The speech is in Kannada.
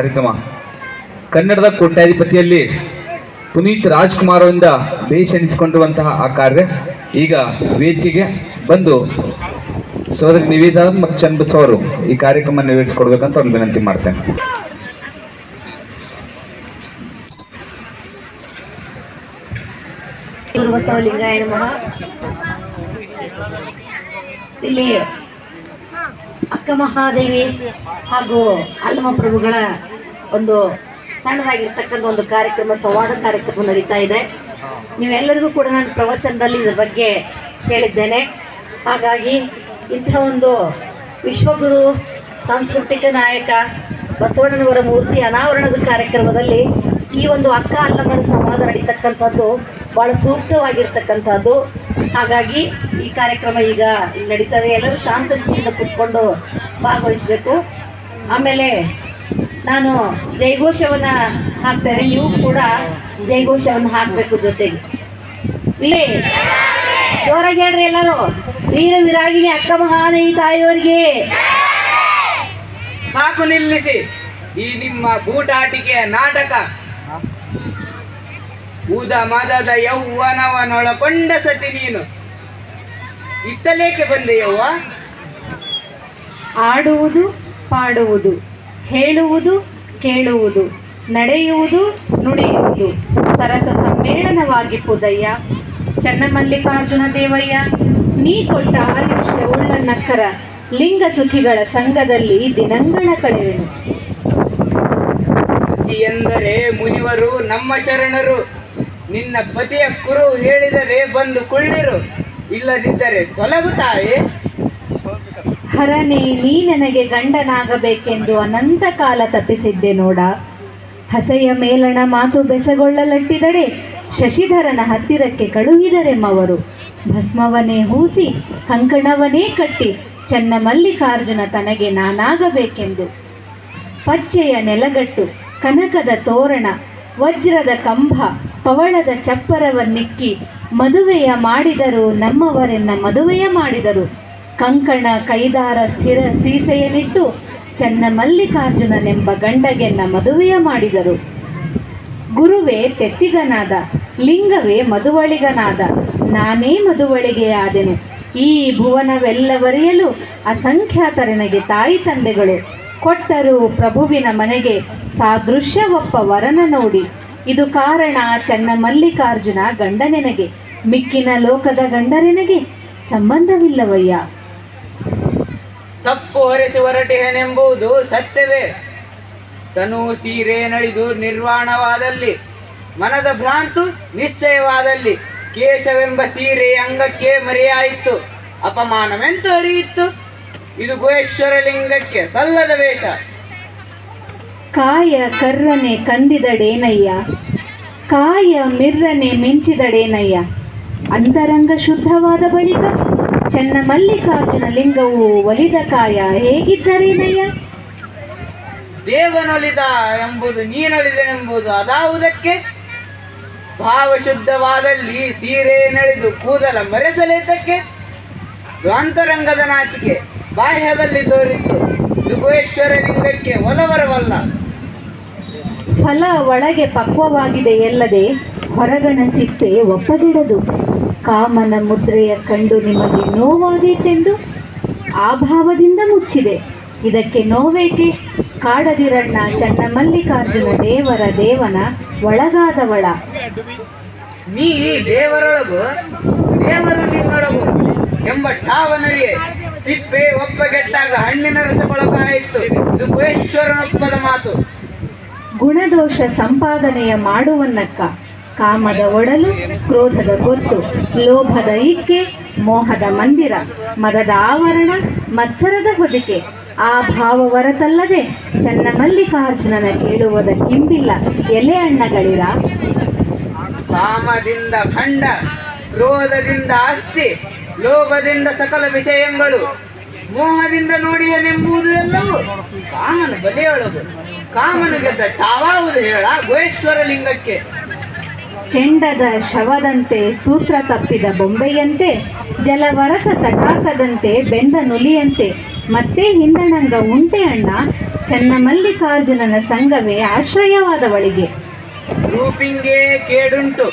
ಕಾರ್ಯಕ್ರಮ. ಕನ್ನಡದ ಕೋಟ್ಯಾಧಿಪತಿಯಲ್ಲಿ ಪುನೀತ್ ರಾಜ್ಕುಮಾರ್ ಅವರಿಂದ ಬೇಷ್ ಎನಿಸಿಕೊಂಡಿರುವಂತಹ ಆ ಕಾರ್ಯ. ಈಗ ವೇದಿಕೆಗೆ ಬಂದು ಸೋದರಿ ನಿವೇದ ಮತ್ತು ಚಂದ್ಬಸ್ ಅವರು ಈ ಕಾರ್ಯಕ್ರಮ ನೆರವೇರಿಸಿಕೊಡ್ಬೇಕಂತ ಒಂದು ವಿನಂತಿ ಮಾಡ್ತೇನೆ. ಇಲ್ಲಿ ಅಕ್ಕ ಮಹಾದೇವಿ ಹಾಗೂ ಅಲ್ಲಮ ಪ್ರಭುಗಳ ಒಂದು ಸಣ್ಣದಾಗಿರ್ತಕ್ಕಂಥ ಒಂದು ಕಾರ್ಯಕ್ರಮ, ಸಂವಾದ ಕಾರ್ಯಕ್ರಮ ನಡೀತಾ ಇದೆ. ನೀವೆಲ್ಲರಿಗೂ ಕೂಡ ನಾನು ಪ್ರವಚನದಲ್ಲಿ ಇದ್ರ ಬಗ್ಗೆ ಹೇಳಿದ್ದೇನೆ. ಹಾಗಾಗಿ ಇಂತಹ ಒಂದು ವಿಶ್ವಗುರು, ಸಾಂಸ್ಕೃತಿಕ ನಾಯಕ, ಬಸವಣ್ಣನವರ ಮೂರ್ತಿ ಅನಾವರಣದ ಕಾರ್ಯಕ್ರಮದಲ್ಲಿ ಈ ಒಂದು ಅಕ್ಕ ಅಲ್ಲಮ್ಮನ ಸಂವಾದ ನಡೀತಕ್ಕಂಥದ್ದು ಭಾಳ ಸೂಕ್ತವಾಗಿರ್ತಕ್ಕಂಥದ್ದು. ಹಾಗಾಗಿ ಈ ಕಾರ್ಯಕ್ರಮ ಈಗ ನಡೀತದೆ. ಎಲ್ಲರೂ ಶಾಂತತೆಯಿಂದ ಕೂತ್ಕೊಂಡು ಭಾಗವಹಿಸಬೇಕು. ಆಮೇಲೆ ನಾನು ಜೈಘೋಷವನ್ನು ಹಾಕ್ತೇನೆ. ನೀವು ಕೂಡ ಜೈಘೋಷವನ್ನು ಹಾಕಬೇಕು ಜೊತೆಗೆ. ಇಲ್ಲಿ ಜೋರಾಗಿ ಹೇಳ್ರಿ ಎಲ್ಲರೂ. ವೀರ ವಿರಾಗಿಣಿ ಅಕ್ಕ ಮಹಾದೇವಿ ತಾಯಿಯವರಿಗೆ. ಸಾಕು ನಿಲ್ಲಿಸಿ. ಈ ನಿಮ್ಮ ಬೂಟಾಟಿಕೆಯ ನಾಟಕ. ಊದ ಮದದ ಯೌವನವನೊಳಕೊಂಡ ಸತಿ ನೀನು. ಇತ್ತಲೇಕೆ ಬಂದೆ ಯವ್ವ? ಆಡುವುದು ಪಾಡುವುದು ಹೇಳುವುದು ಕೇಳುವುದು ನಡೆಯುವುದು ನುಡಿಯುವುದು. ಸರಸ ಸಮ್ಮೇಳನವಾಗಿ ಪುದಯ್ಯ ಚನ್ನಮಲ್ಲಿಕಾರ್ಜುನ ದೇವಯ್ಯ ನೀ ಕೊಟ್ಟ ಆಯುಷ್ಯ ಉಳ್ಳ ನಕ್ಕರ ಲಿಂಗ ಸುಖಿಗಳ ಸಂಘದಲ್ಲಿ ದಿನಂಗಳ ಕಳೆವೆನು. ಎಂದರೆ ಮುನಿವರು ನಮ್ಮ ಶರಣರು. ನಿನ್ನ ಪತಿಯ ಕುರು ಹೇಳಿದರೆ ಬಂದು ಕುಳ್ಳಿರು. ಇಲ್ಲದಿದ್ದರೆ ತೊಲಗು ತಾಯಿ. ಹರನೇ, ನೀ ನನಗೆ ಗಂಡನಾಗಬೇಕೆಂದು ಅನಂತ ಕಾಲ ತಪ್ಪಿಸಿದ್ದೆ ನೋಡ. ಹಸೆಯ ಮೇಲಣ ಮಾತು ಬೆಸಗೊಳ್ಳಲಟ್ಟಿದರೆ ಶಶಿಧರನ ಹತ್ತಿರಕ್ಕೆ ಕಳುಹಿದರೆಮ್ಮವರು ಭಸ್ಮವನೇ ಹೂಸಿ, ಕಂಕಣವನೇ ಕಟ್ಟಿ, ಚೆನ್ನ ಮಲ್ಲಿಕಾರ್ಜುನ ತನಗೆ ನಾನಾಗಬೇಕೆಂದು. ಪಚ್ಚೆಯ ನೆಲಗಟ್ಟು, ಕನಕದ ತೋರಣ ವಜ್ರದ ಕಂಬ, ಪವಳದ ಚಪ್ಪರವನ್ನಿಕ್ಕಿ ಮದುವೆಯ ಮಾಡಿದರು ನಮ್ಮವರೆನ್ನ ಮದುವೆಯ ಮಾಡಿದರು. ಕಂಕಣ ಕೈದಾರ ಸ್ಥಿರ ಸೀಸೆಯನಿಟ್ಟು ಚನ್ನ ಮಲ್ಲಿಕಾರ್ಜುನನೆಂಬ ಗಂಡಗೆನ್ನ ಮದುವೆಯ ಮಾಡಿದರು. ಗುರುವೇ ತೆತ್ತಿಗನಾದ, ಲಿಂಗವೇ ಮದುವಳಿಗನಾದ, ನಾನೇ ಮದುವಳಿಗೆಯಾದೆನು ಈ ಭುವನವೆಲ್ಲವರಿಯಲು ಅಸಂಖ್ಯಾತರನಿಗೆ ತಾಯಿ ತಂದೆಗಳು. ಕೊಟ್ಟರು ಪ್ರಭುವಿನ ಮನೆಗೆ ಸಾದೃಶ್ಯವೊಪ್ಪ ವರನ ನೋಡಿ. ಇದು ಕಾರಣ ಚೆನ್ನ ಮಲ್ಲಿಕಾರ್ಜುನ ಗಂಡನೆನಗೆ, ಮಿಕ್ಕಿನ ಲೋಕದ ಗಂಡರೆನಗೆ ಸಂಬಂಧವಿಲ್ಲವಯ್ಯ. ತಪ್ಪು ಹೊರಸಿ ಹೊರಟಿಹನೆಂಬುದು ಸತ್ಯವೇ. ತನು ಸೀರೆ ನಡೆದು ನಿರ್ವಾಣವಾದಲ್ಲಿ, ಮನದ ಭ್ರಾಂತು ನಿಶ್ಚಯವಾದಲ್ಲಿ, ಕೇಶವೆಂಬ ಸೀರೆ ಅಂಗಕ್ಕೆ ಮರೆಯಾಯಿತು. ಅಪಮಾನವೆಂತು ಅರಿಯಿತು. ಇದು ಗುಹೇಶ್ವರ ಲಿಂಗಕ್ಕೆ ಸಲ್ಲದ ವೇಷ. ಕಾಯ ಕರ್ರನೆ ಕಂದಿದಡೇನಯ್ಯ ಕಾಯ ಮಿರ್ರನೆ ಮಿಂಚಿದಡೇನಯ್ಯ ಅಂತರಂಗ ಶುದ್ಧವಾದ ಬಳಿಕ ಚೆನ್ನ ಮಲ್ಲಿಕಾರ್ಜುನ ಲಿಂಗವು ಒಲಿದ ಕಾಯ ಹೇಗಿದ್ದರೇನಯ್ಯ ದೇವನೊಲಿದ ಎಂಬುದು ನೀನೊಲಿದೆನೆಂಬುದು ಅದಾವುದಕ್ಕೆ? ಭಾವಶುದ್ಧವಾದಲ್ಲಿ ಸೀರೆ ನಳಿದು ಕೂದಲ ಮರೆಸಲೇತಕ್ಕೆ? ದ್ವಾಂತರಂಗದ ನಾಚಿಕೆ ಬಾಹ್ಯದಲ್ಲಿ ತೋರಿತು ದುಗುವೇಶ್ವರ ಲಿಂಗಕ್ಕೆ ಒಲವರವಲ್ಲ. ಫಲ ಒಳಗೆ ಪಕ್ವವಾಗಿದೆ ಎಲ್ಲದೆ ಹೊರಗಣ ಸಿಪ್ಪೆ ಒಪ್ಪದಿಡದು. ಕಾಮನ ಮುದ್ರೆಯ ಕಂಡು ನಿಮಗೆ ನೋವಾದೀತೆಂದು ಆ ಭಾವದಿಂದ ಮುಚ್ಚಿದೆ. ಇದಕ್ಕೆ ನೋವೇಕೆ? ಕಾಡದಿರಣ್ಣ ಚನ್ನಮಲ್ಲಿಕಾರ್ಜುನ ದೇವರ ದೇವನ ಒಳಗಾದವಳ. ನೀ ದೇವರೊಳಗು ದೇವರು ನಿನ್ನೊಳಗು. ಎಂಬ ಠಾವನರಿಯೇ ಸಿಪ್ಪೆ ಒಪ್ಪಗೆಟ್ಟಾಗ ಹಣ್ಣಿನ ರಸ ಇದು ದುಗುವೇಶ್ವರನೊಪ್ಪದ ಮಾತು. ಗುಣದೋಷ ಸಂಪಾದನೆಯ ಮಾಡುವನ್ನಕ್ಕ ಕಾಮದ ಒಡಲು ಕ್ರೋಧದ ಗೊತ್ತು ಲೋಭದ ಇಕ್ಕೆ ಮೋಹದ ಮಂದಿರ ಮದದ ಆವರಣ ಮತ್ಸರದ ಹೊದಿಕೆ ಆ ಭಾವ ಹೊರತಲ್ಲದೆ ಚನ್ನ ಮಲ್ಲಿಕಾರ್ಜುನನ ಕೇಳುವುದ ಕಿಂಬಿಲ್ಲ ಎಲೆ ಅಣ್ಣಗಳಿರ? ಕಾಮದಿಂದ ಖಂಡ. ಕ್ರೋಧದಿಂದ ಆಸ್ತಿ ಲೋಭದಿಂದ ಸಕಲ ವಿಷಯಗಳು ಮೋಹದಿಂದ ನೋಡಿಯನೆಂಬುದು ಎಲ್ಲವೂ ಕಾಮನ ಬಲಿಯೊಳಗು. ಕಾಮನು ಗೆದ್ದ ಹೇಳ ಗೋಯೇಶ್ವರ ಲಿಂಗಕ್ಕೆ ಕೆಂಡದ ಶವದಂತೆ ಸೂತ್ರ ತಪ್ಪಿದ ಬೊಂಬೆಯಂತೆ ಜಲವರತ ತಟಾಕದಂತೆ ಬೆಂದ ನುಲಿಯಂತೆ ಮತ್ತೆ ಹಿಂದಣಂಗ ಉಂಟೆ ಅಣ್ಣ ಚನ್ನಮಲ್ಲಿಕಾರ್ಜುನನ ಸಂಘವೇ ಆಶ್ರಯವಾದವಳಿಗೆ. ರೂಪಿಂಗೇ ಕೇಡುಂಟು.